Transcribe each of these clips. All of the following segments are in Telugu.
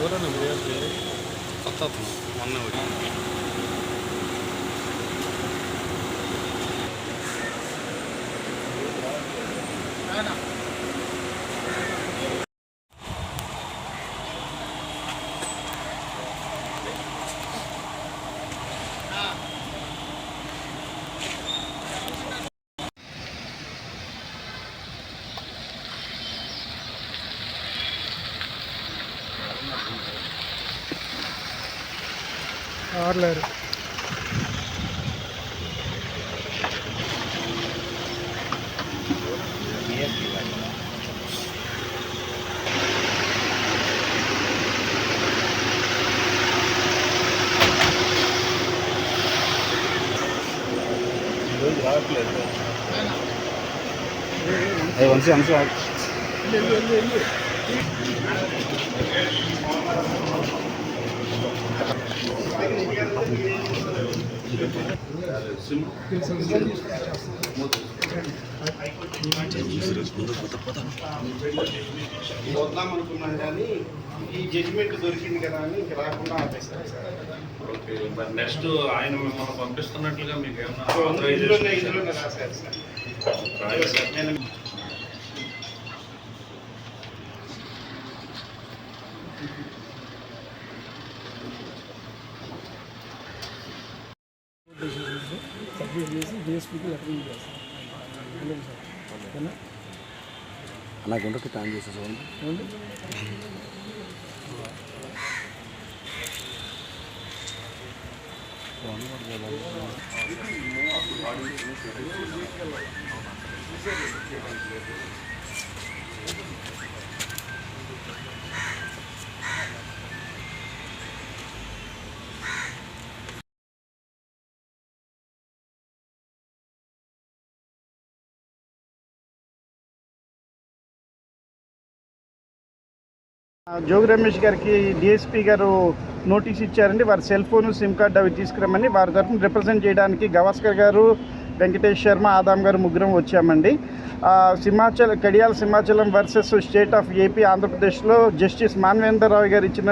그거는 그래야지 갖다 두 맞네 우리 하나 ஆர்லர் அது வந்து அம்சம் వద్దాం అనుకున్నాను కానీ ఈ జడ్జిమెంట్ దొరికింది కదా అని ఇంక రాకుండా ఆపేశారు సార్. ఓకే మరి నెక్స్ట్ ఆయన మిమ్మల్ని పంపిస్తున్నట్లుగా మీకు ఏమన్నా ఇందులోనే ఇందులోనే రాశారు సార్? నేను సబ్మిట్ చేసి డిఎస్పీకి లెటర్ చేస్తాం ఓకేనా అన్న గుండెకి ప్లాన్ చేసే చూడండి జోగి రమేష్ గారికి డిఎస్పీ గారు నోటీస్ ఇచ్చారండి. వారి సెల్ ఫోన్ సిమ్ కార్డ్ అవి తీసుకురమ్మని వారి తరఫున రిప్రజెంట్ చేయడానికి గవాస్కర్ గారు వెంకటేష్ శర్మ ఆదాం గారు ముగ్గురం వచ్చామండి. Simhachal Kadiyala Simhachalam versus state of AP ఆంధ్రప్రదేశ్లో జస్టిస్ మాన్వేందర్ రావు గారు ఇచ్చిన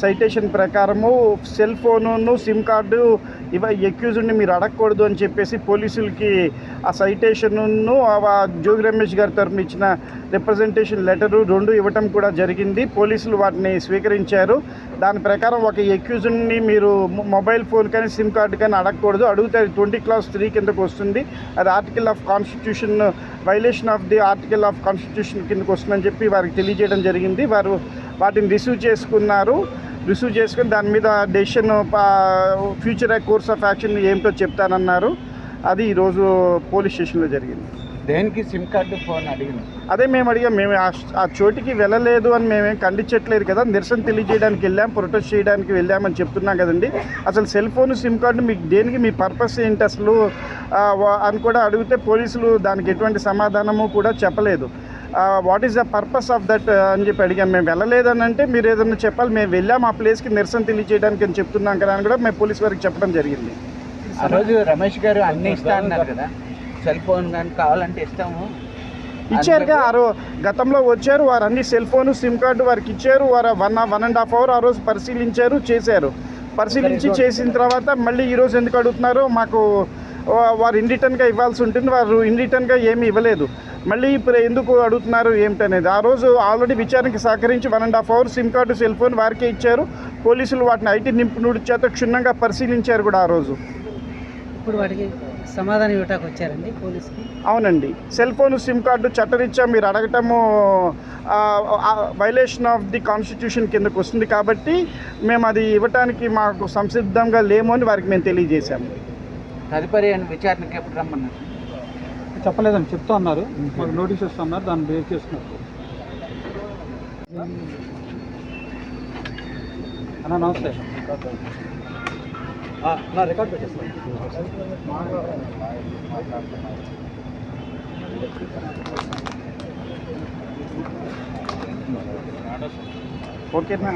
సైటేషన్ ప్రకారము సెల్ ఫోను సిమ్ కార్డు ఇవ ఎక్యూజ్ని మీరు అడగకూడదు అని చెప్పేసి పోలీసులకి ఆ సైటేషన్ను జోగి రమేష్ గారి తరఫున ఇచ్చిన రిప్రజెంటేషన్ లెటరు రెండు ఇవ్వటం కూడా జరిగింది. పోలీసులు వాటిని స్వీకరించారు. దాని ప్రకారం ఒక ఎక్యూజ్ని మీరు మొబైల్ ఫోన్ కానీ సిమ్ కార్డు కానీ అడగకూడదు. అడిగితే అది ట్వంటీ క్లాస్ త్రీ కిందకు వస్తుంది. అది article of constitution vile violation of the article of constitution కిందకు వస్తుందని చెప్పి వారికి తెలియజేయడం జరిగింది. వారు వాటిని రిసీవ్ చేసుకున్నారు. రిసీవ్ చేసుకుని దాని మీద decision future course of action ఏమిటో చెప్తానన్నారు. అది ఈరోజు పోలీస్ స్టేషన్లో జరిగింది. దేనికి సిమ్ కార్డు ఫోన్ అడిగిన? అదే మేము అడిగాం మేము ఆ- చోటికి వెళ్ళలేదు అని మేమేం ఖండించట్లేదు కదా నిరసన తెలియజేయడానికి వెళ్ళాం ప్రొటెస్ట్ చేయడానికి వెళ్ళామని చెప్తున్నాం కదండి. అసలు సెల్ ఫోన్ సిమ్ కార్డు మీకు దేనికి మీ పర్పస్ ఏంటి అసలు అని కూడా అడిగితే పోలీసులు దానికి ఎటువంటి సమాధానము కూడా చెప్పలేదు. What is the purpose of that అని చెప్పి అడిగాం. మేము వెళ్ళలేదని అంటే మీరు ఏదైనా చెప్పాలి మేము వెళ్ళాం ఆ ప్లేస్కి నిరసన తెలియజేయడానికి అని చెప్తున్నాం కదా అని కూడా మేము పోలీస్ వారికి చెప్పడం జరిగింది. ఆ రోజు రమేష్ గారు అన్ని ఇస్తా అన్నారు కదా. సెల్ ఫోన్ కానీ కావాలంటే ఇస్తాము ఇచ్చారుగా ఆ రో గతంలో వచ్చారు వారు అన్ని సెల్ ఫోన్ సిమ్ కార్డు వారికి ఇచ్చారు వారు one one and half hour ఆ రోజు పరిశీలించారు చేశారు. పరిశీలించి చేసిన తర్వాత మళ్ళీ ఈరోజు ఎందుకు అడుగుతున్నారో మాకు వారు ఇన్ రిటర్న్గా ఇవ్వాల్సి ఉంటుంది వారు ఇన్ రిటర్న్గా ఏమీ ఇవ్వలేదు. మళ్ళీ ఇప్పుడు ఎందుకు అడుగుతున్నారు ఏమిటనేది. ఆ రోజు ఆల్రెడీ విచారణకి సహకరించి one and half hour SIM card cell phone వారికే ఇచ్చారు. పోలీసులు వాటిని ఐటీ నిపుణుడి చేత క్షుణ్ణంగా పరిశీలించారు కూడా ఆ రోజు. ఇప్పుడు వాటికి సమాధానం ఇవ్వటానికి వచ్చారండి పోలీసుకి? అవునండి. సెల్ ఫోన్ సిమ్ కార్డు చట్టరీత్యా మీరు అడగటము వైలేషన్ ఆఫ్ ది కాన్స్టిట్యూషన్ కిందకు వస్తుంది కాబట్టి మేము అది ఇవ్వటానికి మాకు సంసిద్ధంగా లేము అని వారికి మేము తెలియజేశాము. తదుపరి విచారణకి ఎప్పుడు రమ్మన్నారు? చెప్పలేదని చెప్తా అన్నారు. మాకు నోటీస్ ఇస్తా అన్నారు దాన్ని బేస్ చేస్తున్నారు. అన్న నమస్తే. నా రికార్డ్ పెట్టేస్తాను ఓకేనా